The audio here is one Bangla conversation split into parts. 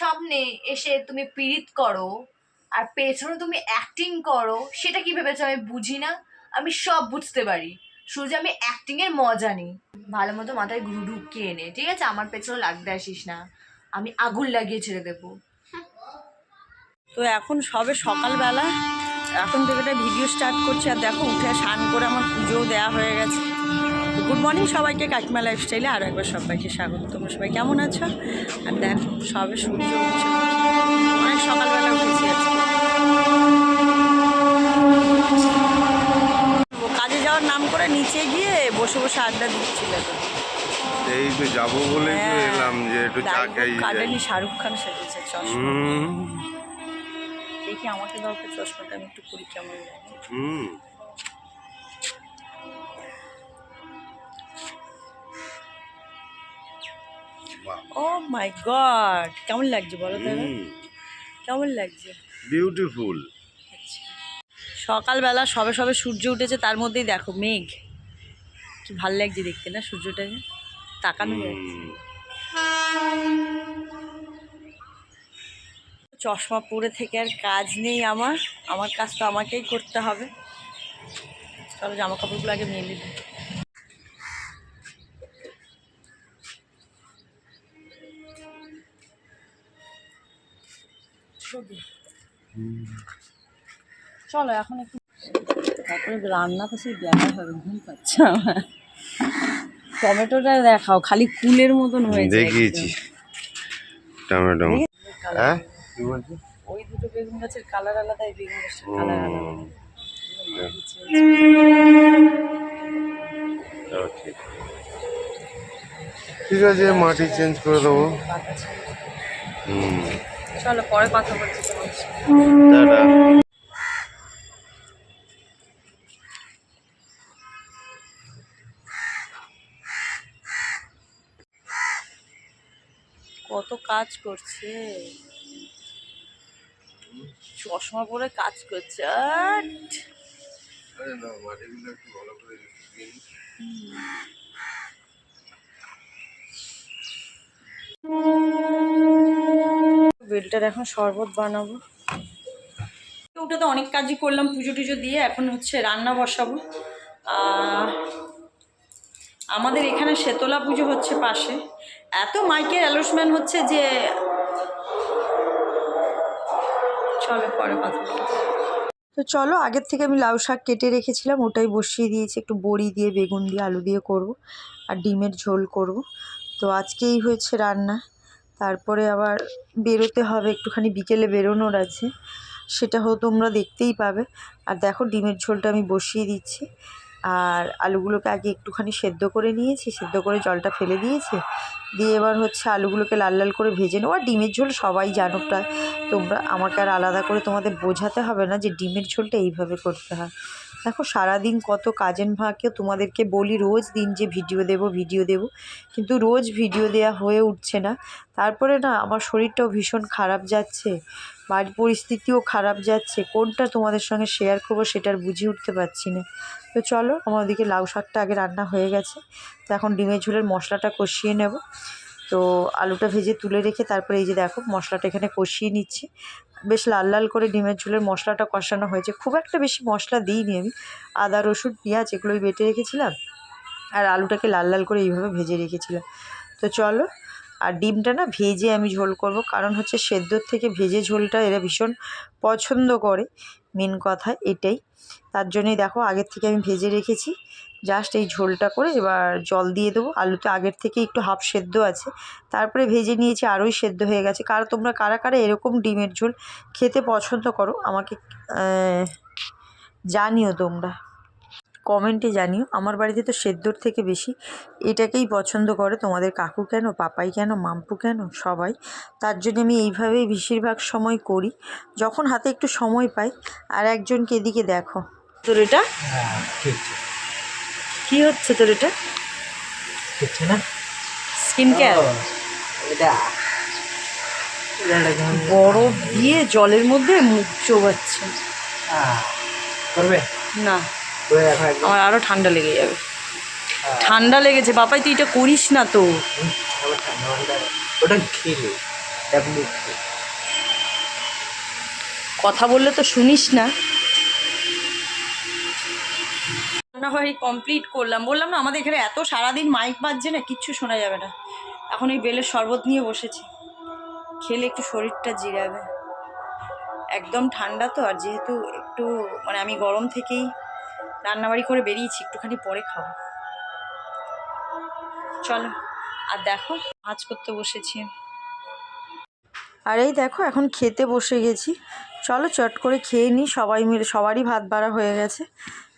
সামনে এসে তুমি পীড়িত করো আর পেছনে তুমি অ্যাক্টিং করো, সেটা কি ভেবেছো আমি বুঝি না? আমি সব বুঝতে পারি। শুধু আমি অ্যাক্টিং এর মজা নিই। ভালো মতো মাথায় ঘুরু ঢুকিয়ে নে ঠিক আছে? আমার পেছনে লাগতে আসিস না। আমি আগুন লাগিয়ে ছেড়ে দেবো। তো এখন সবে সকালবেলা। এখন থেকে ভিডিও স্টার্ট করছি, আর দেখো, উঠে স্নান করে আমার পুজোও দেওয়া হয়ে গেছে। গুড মর্নিং সবাইকে কাকিমা লাইফস্টাইলে আরও একবার সবাইকে স্বাগত। তোমরা সবাই কেমন আছো? আর দেখো সবে সূর্য উঠছে। অনেক সকালবেলা উঠেছি আজকে। কাজে যাওয়ার নাম করে নিচে গিয়ে বসে বসে আড্ডা দিচ্ছিল তো। এই তো যাব বলে হ্যাঁ, এলাম যে একটু চা খাই কাটেনি শাহরুখ খান সেজেছে চশমা। দেখি আমাকে দরকার চশমাটা আমি একটু কেমন লাগে। হুম। ও মাই গড কেমন লাগছে বলো তো কেমন লাগছে? বিউটিফুল আচ্ছা। সকালবেলা সবে সবে সূর্য উঠেছে তার মধ্যেই দেখো মেঘ। কি ভালো লাগছে দেখতে না সূর্যটাকে? তাকানো যাচ্ছে। চশমা পরে থেকে আর কাজ নেই আমার। আমার কাজ তো আমাকেই করতে হবে। চলো জামা কাপড়গুলো আগে মেলে দিই। চলো এখন একটু তারপরে রান্না তো সেই দেখা হবে ঘুম পাচ্ছে আমার। টমেটোটা দেখাও খালি কুলের মতন হয়েছে দেখিয়েছি। টমেটো। হ্যাঁ? ওই দুটো বেগুন গাছের কালার আলাদা এই বেগুন গাছের কালার আলাদা। ঠিক। আছে মাটি চেঞ্জ করে দেবো। হুম। চলো পরে কথা বলছি তোমার কত কাজ করছে। চশমা পরে কাজ করছে আট! বেলটার এখন শরবত বানাবো। ওটা তো অনেক কাজই করলাম পুজো টুজো দিয়ে এখন হচ্ছে রান্না বসাবো। আমাদের এখানে শেতলা পুজো হচ্ছে পাশে। এত মাইকের অ্যালোসমেন্ট হচ্ছে যে চলো পরে কথা তো চলো আগের থেকে আমি লাউ শাক কেটে রেখেছিলাম ওটাই বসিয়ে দিয়েছি একটু বড়ি দিয়ে বেগুন দিয়ে আলু দিয়ে করব আর ডিমের ঝোল করব। তো আজকেই হয়েছে রান্না। তারপরে আবার বেরোতে হবে, একটুখানি বিকেলে বেরোনোর আছে। সেটা হো তোমরা দেখতেই পাবে। আর দেখো, ডিমের ঝোলটা আমি বসিয়ে দিচ্ছি। আর আলুগুলোকে আগে একটুখানি সেদ্ধ করে নিয়েছি। সেদ্ধ করে জলটা ফেলে দিয়েছি। দিয়ে এবার হচ্ছে আলুগুলোকে লাল লাল করে ভেজে নেব। আর ডিমের ঝোল সবাই জানো প্রায়। তোমরা আমাকে আর আলাদা করে তোমাদের বোঝাতে হবে না যে ডিমের ঝোলটা এইভাবে করতে হয়। দেখো, সারাদিন কত কাজের ভাঁকে তোমাদেরকে বলি, রোজ দিন যে ভিডিও দেব ভিডিও দেব। কিন্তু রোজ ভিডিও দেওয়া হয়ে উঠছে না। তারপরে না, আমার শরীরটাও ভীষণ খারাপ যাচ্ছে, বাড়ির পরিস্থিতিও খারাপ যাচ্ছে। কোনটা তোমাদের সঙ্গে শেয়ার করব সেটার বুঝে উঠতে পারছি না। তো চলো, আমার ওদিকে লাউ শাকটা আগে রান্না হয়ে গেছে। তো এখন ডিমের ঝোলের মশলাটা কষিয়ে নেব। তো আলুটা ভেজে তুলে রেখে তারপরে এই যে দেখো, মশলাটা এখানে কষিয়ে নিচ্ছি। বেশ লাল লাল করে ডিমের ঝোলের মশলাটা কষানো হয়েছে। খুব একটা বেশি মশলা দিইনি আমি। আদা, রসুন, পেঁয়াজ এগুলোই বেটে রেখেছিলাম আর আলুটাকে লাল লাল করে এইভাবে ভেজে রেখেছিলাম। তো চলো, আর ডিমটা না ভেজে আমি ঝোল করব কারণ হচ্ছে সেদ্ধর থেকে ভেজে ঝোলটা এরা ভীষণ পছন্দ করে। মেন কথা এটাই। তার জন্যই দেখো আগের থেকে আমি ভেজে রেখেছি। জাস্ট এই ঝোলটা করে এবার জল দিয়ে দেবো। আলুতে আগের থেকে একটু হাফ সেদ্ধ আছে। তারপরে ভেজে নিয়েছি আরোই সেদ্ধ হয়ে গেছে। কারও তোমরা কারা কারা এরকম ডিমের ঝোল খেতে পছন্দ করো আমাকে জানিও তোমরা। কমেন্টে জানিও আমার বাড়িতে তো সেদ্ধর থেকে বেশি। এটাকেই পছন্দ করে তোমাদের কাকু কেন পাপাই কেন মাম্পু কেন সবাই। তার জন্য আমি এইভাবেই বেশিরভাগ সময় করি। যখন হাতে একটু সময় পাই আর একজনকে এদিকে দেখো। তোর এটা? হ্যাঁ কি হচ্ছে তোর এটা? না? স্কিন কেয়ার এটা। এটা বরফ দিয়ে জলের মধ্যে মুখ চোবাচ্ছে। করবে? না। আমার আরও ঠান্ডা লেগে যাবে। হ্যাঁ। ঠান্ডা লেগেছে। বাপাই তুই এটা করিস না তো। ওটা খেলে কথা বললে তো শুনিস না। রান্নাবাড়ি কমপ্লিট করলাম। বললাম না আমাদের এখানে এত সারাদিন মাইক বাজছে না কিচ্ছু শোনা যাবে না। এখন এই বেলের শরবত নিয়ে বসেছি। খেলে একটু শরীরটা জিরাবে। একদম ঠান্ডা তো আর যেহেতু একটু মানে আমি গরম থেকেই রান্নাবাড়ি করে বেরিয়েছি, একটুখানি পরে খাব। চলো, আর দেখো আজ করতে বসেছি। আর এই দেখো, এখন খেতে বসে গেছি। চলো, চট করে খেয়ে নিই সবাই মিলে, সবারই ভাত বাড়া হয়ে গেছে।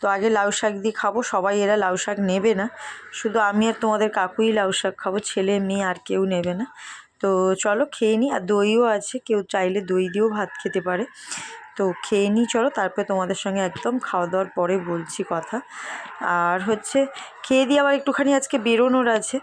তো আগে লাউ শাক দিয়ে খাব, সবাই এরা লাউ শাক নেবে না। শুধু আমি আর তোমাদের কাকুই লাউ শাক খাব, ছেলে, মেয়ে আর কেউ নেবে না। তো চলো, খেয়ে নিই আর দইও আছে, কেউ চাইলে দই দিয়েও ভাত খেতে পারে। তো খেয়ে নিই, চলো। তারপরে তোমাদের সঙ্গে একদম খাওয়া দাওয়ার পরে বলছি কথা। আর হচ্ছে, খেয়ে দিয়ে আবার একটুখানি আজকে বেরোনোর আছে।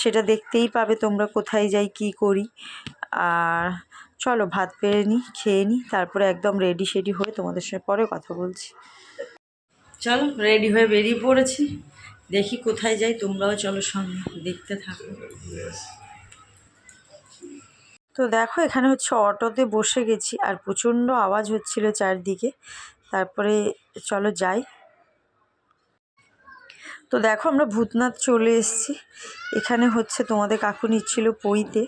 সেটা দেখতেই পাবে তোমরা কোথায় যাই, কি করি। আর চলো, ভাত পেরে নিই, খেয়ে নিই, তারপরে একদম রেডি শেডি হয়ে তোমাদের সঙ্গে পরে কথা বলছি। চলো রেডি হয়ে বেরিয়ে পড়েছি। দেখি কোথায় যাই, তোমরাও চলো সঙ্গে দেখতে থাকো। তো দেখো, এখানে হচ্ছে অটোতে বসে গেছি আর প্রচণ্ড আওয়াজ হচ্ছিল চারদিকে। তারপরে চলো যাই। তো দেখো, আমরা ভূতনাথ চলে এসেছি। এখানে হচ্ছে তোমাদের কাকু নিচ্ছিল পইতে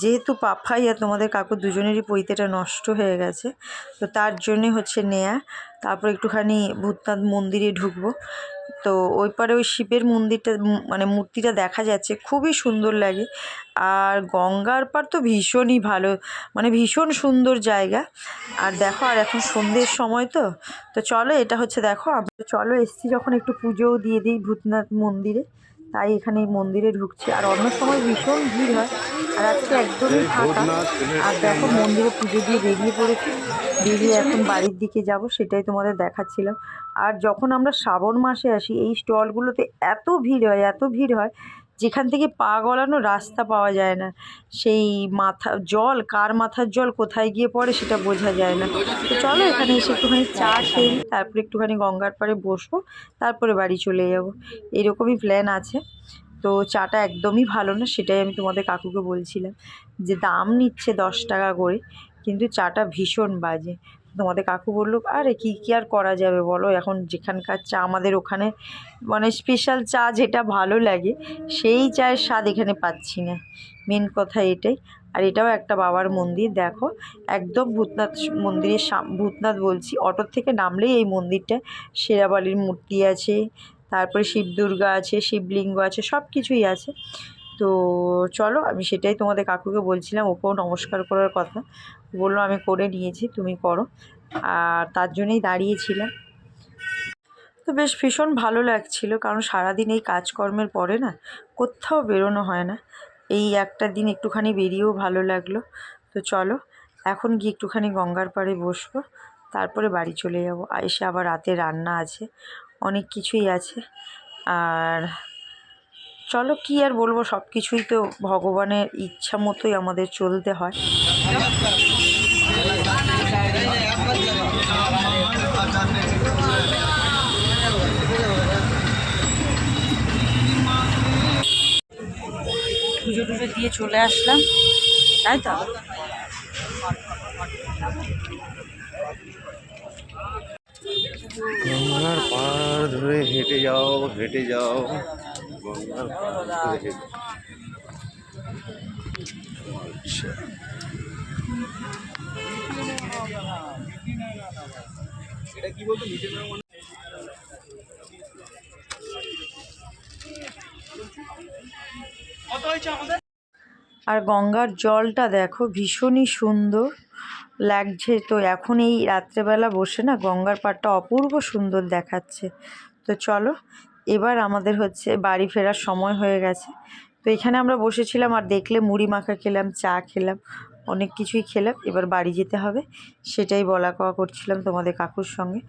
যেহেতু পাফাই আর তোমাদের কাকু দুজনেরই পইতেটা নষ্ট হয়ে গেছে, তো তার জন্যে হচ্ছে নেয়া। তারপর একটুখানি ভূতনাথ মন্দিরে ঢুকবো। তো ওই পারে ওই শিবের মন্দিরটা মানে মূর্তিটা দেখা যাচ্ছে, খুবই সুন্দর লাগে। আর গঙ্গার পার তো ভীষণই ভালো মানে ভীষণ সুন্দর জায়গা। আর দেখো, আর এখন সন্ধ্যের সময় তো তো চলো এটা হচ্ছে দেখো, আমরা চলো এসছি যখন একটু পুজোও দিয়ে দিই ভূতনাথ মন্দিরে, তাই এখানে মন্দিরে ঢুকছি। আর অন্য সময় ভীষণ ভিড় হয়, আর আজকে একদমই ফাঁকা। আর দেখো মন্দিরে পুজো দিয়ে বেরিয়ে পড়েছি। বেরিয়ে এখন বাড়ির দিকে যাব সেটাই তোমাদের দেখাচ্ছিলাম। আর যখন আমরা শ্রাবণ মাসে আসি এই স্টলগুলোতে এত ভিড় হয় এত ভিড় হয় যেখান থেকে পা গলানো রাস্তা পাওয়া যায় না। সেই মাথা জল কার মাথার জল কোথায় গিয়ে পড়ে সেটা বোঝা যায় না। তো চলো এখানে এসে একটুখানি চা খেয়ে তারপরে একটুখানি গঙ্গার পাড়ে বসবো তারপরে বাড়ি চলে যাব। এরকমই প্ল্যান আছে। তো চাটা একদমই ভালো না সেটাই আমি তোমাদের কাকুকে বলছিলাম যে দাম নিচ্ছে দশ টাকা করে। কিন্তু চাটা ভীষণ বাজে। তোমাদের কাকু বলল, আরে, কী কী আর করা যাবে বলো? এখন যেখানকার চা আমাদের ওখানে মানে স্পেশাল চা যেটা ভালো লাগে, সেই চায়ের স্বাদ এখানে পাচ্ছি না। মেন কথা এটাই। আর এটাও একটা বাবার মন্দির, দেখো। একদম ভূতনাথ মন্দিরের ভূতনাথ বলছি। অটোর থেকে নামলেই এই মন্দিরটা। শেরাবালির মূর্তি আছে, তারপরে শিব দুর্গা আছে, শিবলিঙ্গ আছে সব কিছুই আছে। তো চলো, আমি সেটাই তোমাদের কাকুকে বলছিলাম, ওকেও নমস্কার করার কথা। বলল, আমি করে নিয়েছি, তুমি করো। আর তার জন্যই দাঁড়িয়েছিলাম। তো বেশ ভীষণ ভালো লাগছিল, কারণ সারাদিন এই কাজকর্মের পরে না কোথাও বেরোনো হয় না। এই একটা দিন একটুখানি বেরিয়েও ভালো লাগল। তো চলো, এখন গিয়ে একটুখানি গঙ্গার পাড়ে বসবো, তারপরে বাড়ি চলে যাব। এসে আবার রাতে রান্না আছে, অনেক কিছুই আছে। আর চলো কি আর বলব সব কিছুই তো ভগবানের ইচ্ছা মতোই আমাদের চলতে হয়। পুজো টুজো দিয়ে চলে আসলাম, তাই তো? ধরে হেঁটে যাও হেঁটে যাও। আর গঙ্গার জলটা দেখো ভীষণই সুন্দর লাগছে। তো এখন এই রাত্রেবেলা বসে না গঙ্গার পাড়টা অপূর্ব সুন্দর দেখাচ্ছে। তো চলো এবার আমাদের হচ্ছে বাড়ি ফেরার সময় হয়ে গেছে। তো এখানে আমরা বসেছিলাম আর দেখলে মুড়ি মাখা খেলাম, চা খেলাম, অনেক কিছুই খেলাম। এবার বাড়ি যেতে হবে, সেটাই বলা কওয়া করছিলাম তোমাদের কাকুর সঙ্গে।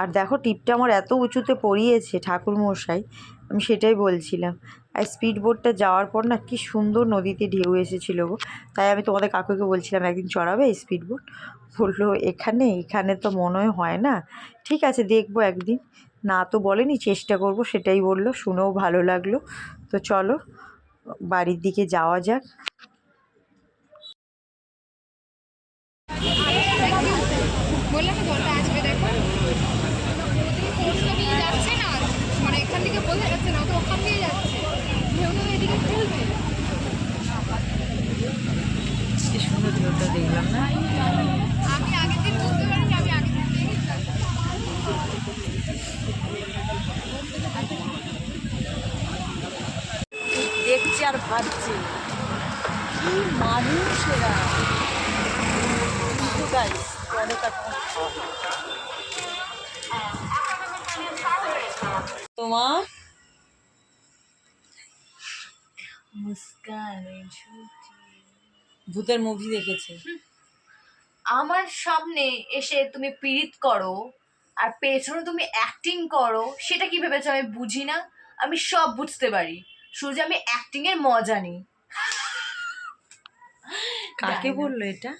আর দেখো টিপটা আমার এত উঁচুতে পড়িয়েছে ঠাকুর মশাই আমি সেটাই বলছিলাম। আর স্পিড বোটটা যাওয়ার পর না কি সুন্দর নদীতে ঢেউ এসেছিল গো। তাই আমি তোমাদের কাকুকে বলছিলাম, একদিন চড়াবে স্পিড বোট? বলল, এখানে এখানে তো মনে হয় হয় না। ঠিক আছে, দেখব একদিন। না তো বলেনি চেষ্টা করব সেটাই বলল শুনেও ভালো লাগল। তো চলো বাড়ির দিকে যাওয়া যাক। দেখলাম না? আর ভাবছে কি মানুষ এরা কিন্তু পরে তোমার? মুস্কান ভূতের মুভি দেখেছে। আমার সামনে এসে তুমি পীড়িত করো আর পেছনে তুমি অ্যাক্টিং করো সেটা কি ভেবেছো আমি বুঝি না? আমি সব বুঝতে পারি। শুধু যে আমি অ্যাক্টিং এর মজা নিই। কাকে বলল এটা?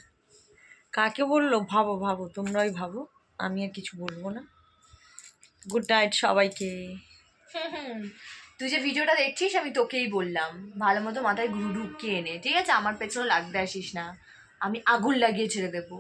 কাকে বলল? ভাবো ভাবো তোমরাই ভাবো। আমি আর কিছু বলব না। গুড নাইট সবাইকে। তুই যে ভিডিওটা দেখছিস আমি তোকেই বললাম। ভালো মতো মাথায় ঘুরু ঢুকিয়ে এনে ঠিক আছে? আমার পেছনে লাগতে আসিস না। আমি আগুন লাগিয়ে ছেড়ে দেবো।